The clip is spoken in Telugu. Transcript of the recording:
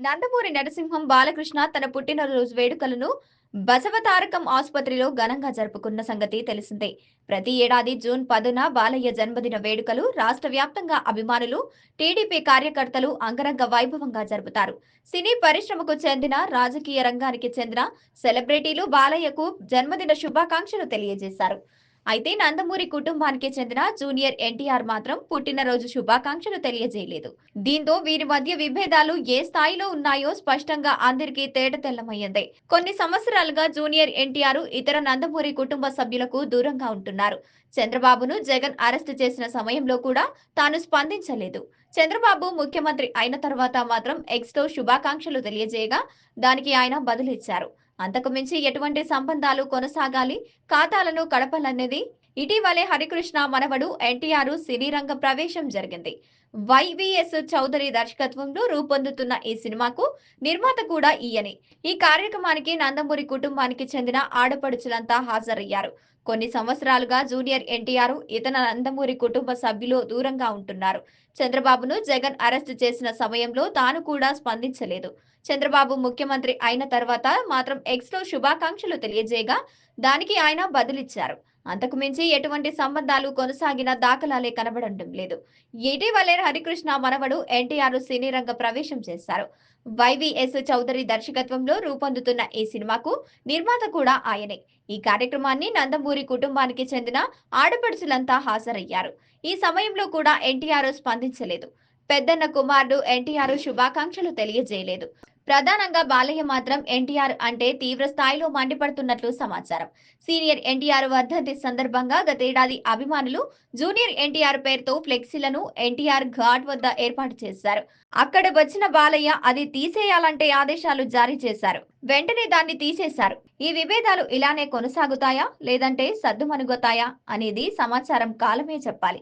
నందమూరి నరసింహం బాలకృష్ణ తన పుట్టినరోజు వేడుకలను బసవతారకం ఆసుపత్రిలో ఘనంగా జరుపుకున్న సంగతి తెలిసిందే. ప్రతి ఏడాది జూన్ పదున బాలయ్య జన్మదిన వేడుకలు రాష్ట్ర వ్యాప్తంగా అభిమానులు టీడీపీ కార్యకర్తలు అంగరంగ వైభవంగా జరుపుతారు. సినీ పరిశ్రమకు చెందిన రాజకీయ రంగానికి చెందిన సెలబ్రిటీలు బాలయ్యకు జన్మదిన శుభాకాంక్షలు తెలియజేశారు. అయితే నందమూరి కుటుంబానికి చెందిన జూనియర్ ఎన్టీఆర్ మాత్రం పుట్టినరోజు శుభాకాంక్షలు తెలియజేయలేదు. దీంతో వీరి మధ్య విభేదాలు ఏ స్థాయిలో ఉన్నాయో స్పష్టంగా అందరికీ తేట తెల్లమయ్యింది. కొన్ని సంవత్సరాలుగా జూనియర్ ఎన్టీఆర్ ఇతర నందమూరి కుటుంబ సభ్యులకు దూరంగా ఉంటున్నారు. చంద్రబాబును జగన్ అరెస్టు చేసిన సమయంలో కూడా తాను స్పందించలేదు. చంద్రబాబు ముఖ్యమంత్రి అయిన తర్వాత మాత్రం ఎక్స్తో శుభాకాంక్షలు తెలియజేయగా దానికి ఆయన బదులిచ్చారు. అంతకు మించి ఎటువంటి సంబంధాలు కొనసాగాలి? ఖాతాలను కడపలన్నది ఇటీవలే హరికృష్ణ మనవడు ఎన్టీఆర్ సినీరంగ ప్రవేశం జరిగింది. వైవిఎస్ చౌదరి దర్శకత్వంలో రూపొందుతున్న ఈ సినిమాకు నిర్మాత కూడా ఈయనే. ఈ కార్యక్రమానికి నందమూరి కుటుంబానికి చెందిన ఆడపడుచులంతా హాజరయ్యారు. కొన్ని సంవత్సరాలుగా జూనియర్ ఎన్టీఆర్ ఇతర నందమూరి కుటుంబ సభ్యులు దూరంగా ఉంటున్నారు. చంద్రబాబును జగన్ అరెస్ట్ చేసిన సమయంలో తాను కూడా స్పందించలేదు. చంద్రబాబు ముఖ్యమంత్రి అయిన తర్వాత మాత్రం ఎక్స్లో శుభాకాంక్షలు తెలియజేయగా దానికి ఆయన బదులిచ్చారు. అంతకు మించి ఎటువంటి సంబంధాలు కొనసాగిన దాఖలాలే కనబడటం లేదు. ఇటీవలే హరికృష్ణ మనవడు ఎన్టీఆర్ సినీ రంగ ప్రవేశం చేశారు. వైవిఎస్ చౌదరి దర్శకత్వంలో రూపొందుతున్న ఈ సినిమాకు నిర్మాత కూడా ఆయనే. ఈ కార్యక్రమాన్ని నందమూరి కుటుంబానికి చెందిన ఆడపడుచులంతా హాజరయ్యారు. ఈ సమయంలో కూడా ఎన్టీఆర్ స్పందించలేదు. పెద్దన్న కుమారుడు ఎన్టీఆర్ శుభాకాంక్షలు తెలియజేయలేదు. ప్రధానంగా బాలయ్య మాత్రం ఎన్టీఆర్ అంటే తీవ్ర స్థాయిలో మండిపడుతున్నట్లు సమాచారం. సీనియర్ ఎన్టీఆర్ వర్ధంతి సందర్భంగా గతేడాది అభిమానులు జూనియర్ ఎన్టీఆర్ పేరుతో ఫ్లెక్సీలను ఎన్టీఆర్ ఘాట్ వద్ద ఏర్పాటు చేశారు. అక్కడ వచ్చిన బాలయ్య అది తీసేయాలంటే ఆదేశాలు జారీ చేశారు. వెంటనే దాన్ని తీసేశారు. ఈ విభేదాలు ఇలానే కొనసాగుతాయా? లేదంటే సద్దుమణుగుతాయా అనేది సమాచారం కాలమే చెప్పాలి.